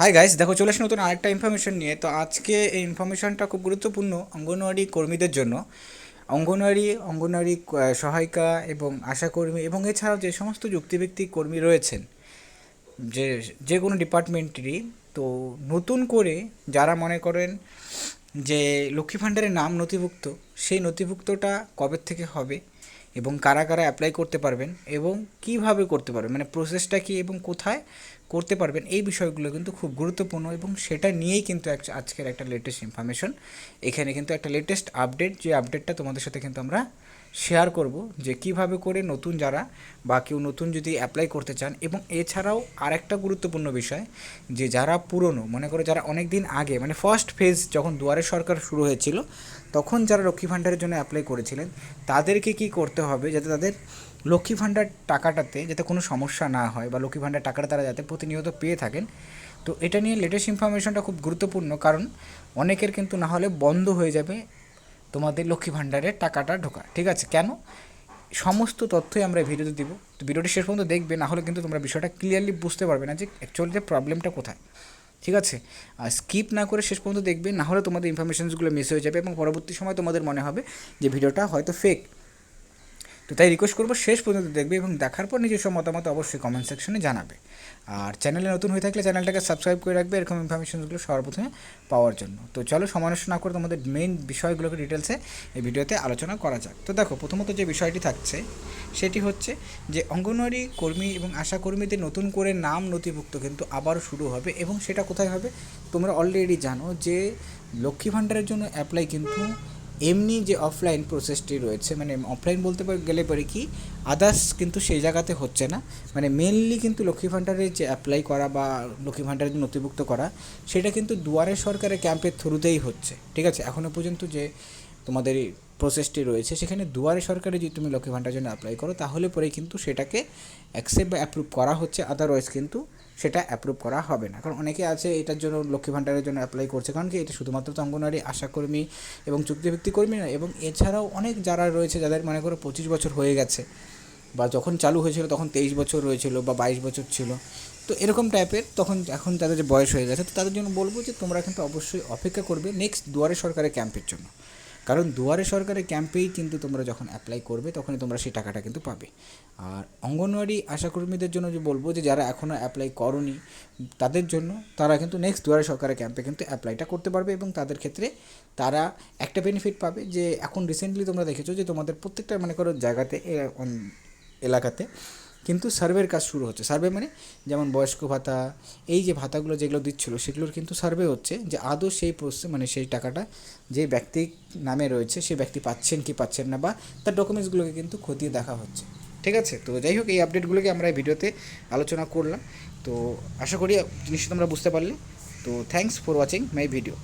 Hi guys দেখো চলে এসে নতুন আরেকটা ইনফরমেশন নিয়ে। তো আজকে এই ইনফরমেশনটা খুব গুরুত্বপূর্ণ অঙ্গনওয়াড়ি কর্মীদের জন্য। অঙ্গনওয়াড়ি অঙ্গনওয়াড়ি সহায়িকা এবং আশাকর্মী এবং এছাড়াও যে সমস্ত যুক্তিভিত্তিক কর্মী রয়েছেন, যে যে কোনো ডিপার্টমেন্টেরই, তো নতুন করে যারা মনে করেন যে লক্ষ্মী ভাণ্ডারের নাম নথিভুক্ত সেই নথিভুক্তটা কবে থেকে হবে এবং কারা কারা অ্যাপ্লাই করতে পারবেন এবং কীভাবে করতে পারবেন? মানে প্রসেসটা কি এবং কোথায় করতে পারবেন? এই বিষয়গুলো কিন্তু খুব গুরুত্বপূর্ণ এবং সেটা নিয়েই কিন্তু আজকের একটা লেটেস্ট ইনফরমেশন এখানে কিন্তু একটা লেটেস্ট আপডেট যে আপডেটটা তোমাদের সাথে কিন্তু আমরা শেয়ার করব যে কীভাবে করে নতুন যারা বা কেউ নতুন যদি অ্যাপ্লাই করতে চান এবং এছাড়াও আরেকটা গুরুত্বপূর্ণ বিষয়, যে যারা পুরনো, মনে করো যারা অনেক দিন আগে মানে ফার্স্ট ফেজ যখন দুয়ারে সরকার শুরু হয়েছিল, তখন যারা লক্ষ্মী ভাণ্ডারের জন্য অ্যাপ্লাই করেছিলেন, তাদেরকে কি করতে হবে যাতে তাদের লক্ষ্মী ভাণ্ডার টাকাটাতে যাতে কোনো সমস্যা না হয় বা লক্ষ্মী ভাণ্ডার টাকাটা তারা যাতে প্রতিনিয়ত পেয়ে থাকেন? তো এটা নিয়ে লেটেস্ট ইনফরমেশনটা খুব গুরুত্বপূর্ণ, কারণ অনেকের কিন্তু না হলে বন্ধ হয়ে যাবে তোমাদের লক্ষ্মী ভাণ্ডারের টাকাটা ঢোকা। ঠিক আছে? কেন? সমস্ত তথ্যই আমরা ভিডিওতে দিব। তো ভিডিওটি শেষ পর্যন্ত দেখবে, না হলে কিন্তু তোমরা বিষয়টা ক্লিয়ারলি বুঝতে পারবে না যে অ্যাকচুয়ালি যে প্রবলেমটা কোথায়। ঠিক আছে? আর স্কিপ না করে শেষ পর্যন্ত দেখবে না হলে তোমাদের ইনফরমেশনসগুলো মিস হয়ে যাবে এবং পরবর্তী সময় তোমাদের মনে হবে যে ভিডিওটা হয়তো ফেক তো তাই রিকোয়েস্ট করব শেষ পর্যন্ত দেখবে এবং দেখার পর নিজস্ব মতামত অবশ্যই কমেন্ট সেকশনে জানাবে। আর চ্যানেলে নতুন হয়ে থাকলে চ্যানেলটাকে সাবস্ক্রাইব করে রাখবে, এরকম ইনফরমেশনগুলো সর্বপ্রথমে পাওয়ার জন্য। তো চলো সময় না করে তোমাদের মেইন বিষয়গুলোকে ডিটেলসে এই ভিডিওতে আলোচনা করা যাক। তো দেখো, প্রথমত যে বিষয়টি থাকছে, সেটি হচ্ছে যে অঙ্গনওয়াড়ি কর্মী এবং আশা কর্মীদের নতুন করে নাম নথিভুক্ত কিন্তু আবারও শুরু হবে এবং সেটা কোথায় হবে? তোমরা অলরেডি জানো যে লক্ষ্মী ভাণ্ডারের জন্য অ্যাপ্লাই কিন্তু এমনি যে অফলাইন প্রসেসটি রয়েছে মানে অফলাইন বলতে গেলে পারে কি আদার্স কিন্তু সেই জায়গাতে হচ্ছে না। মানে মেনলি কিন্তু লক্ষ্মী ভাণ্ডারের যে অ্যাপ্লাই করা বা লক্ষ্মী ভাণ্ডারের যে নথিভুক্ত করা, সেটা কিন্তু দুয়ারে সরকারের ক্যাম্পের থ্রুতেই হচ্ছে। ঠিক আছে? এখনও পর্যন্ত যে তোমাদের প্রসেসটি রয়েছে, সেখানে দুয়ারে সরকারে যদি তুমি লক্ষ্মী ভাণ্ডারের জন্য অ্যাপ্লাই করো, তাহলে পরে কিন্তু সেটাকে অ্যাকসেপ্ট বা অ্যাপ্রুভ করা হচ্ছে আদারওয়াইজ কিন্তু সেটা অ্যাপ্রুভ করা হবে না। কারণ অনেকে আছে এটার জন্য, লক্ষ্মী ভাণ্ডারের জন্য অ্যাপ্লাই করছে। কারণ কি, এটা শুধুমাত্র তো অঙ্গনওয়াড়ি আশাকর্মী এবং চুক্তিভিত্তিক কর্মী না এবং এছাড়াও অনেক যারা রয়েছে, যাদের মনে করো পঁচিশ বছর হয়ে গেছে, বা যখন চালু হয়েছিল তখন তেইশ বছর রয়েছিল বা বাইশ বছর ছিল। তো এরকম টাইপের তখন, এখন তাদের যে বয়স হয়ে গেছে, তো তাদের জন্য বলব যে তোমরা কিন্তু অবশ্যই অপেক্ষা করবে নেক্সট দুয়ারে সরকারের ক্যাম্পের জন্য। কারণ দুয়ারে সরকারের ক্যাম্পেই কিন্তু তোমরা যখন অ্যাপ্লাই করবে, তখনই তোমরা সেই টাকাটা কিন্তু পাবে। আর অঙ্গনওয়াড়ি আশাকর্মীদের জন্য যে বলব যে, যারা এখনও অ্যাপ্লাই করনি, তাদের জন্য তারা কিন্তু নেক্সট দুয়ারে সরকারের ক্যাম্পে কিন্তু অ্যাপ্লাইটা করতে পারবে এবং তাদের ক্ষেত্রে তারা একটা বেনিফিট পাবে যে, এখন রিসেন্টলি তোমরা দেখেছ যে, তোমাদের প্রত্যেকটা, মনে করো, জায়গাতে এলাকাতে কিন্তু সার্ভের কাজ শুরু হচ্ছে। সার্ভে মানে যেমন বয়স্ক ভাতা, এই যে ভাতাগুলো যেগুলো দিচ্ছিল, সেগুলোর কিন্তু সার্ভে হচ্ছে যে আদৌ সেই মানে সেই টাকাটা যে ব্যক্তি নামে রয়েছে, সেই ব্যক্তি পাচ্ছেন কি পাচ্ছেন না বা তার ডকুমেন্টসগুলোকে কিন্তু খতিয়ে দেখা হচ্ছে। ঠিক আছে? তো যাই হোক, এই আপডেটগুলোকে আমরা এই ভিডিওতে আলোচনা করলাম। তো আশা করি জিনিসটা তোমরা বুঝতে পারলে। তো thanks for watching my video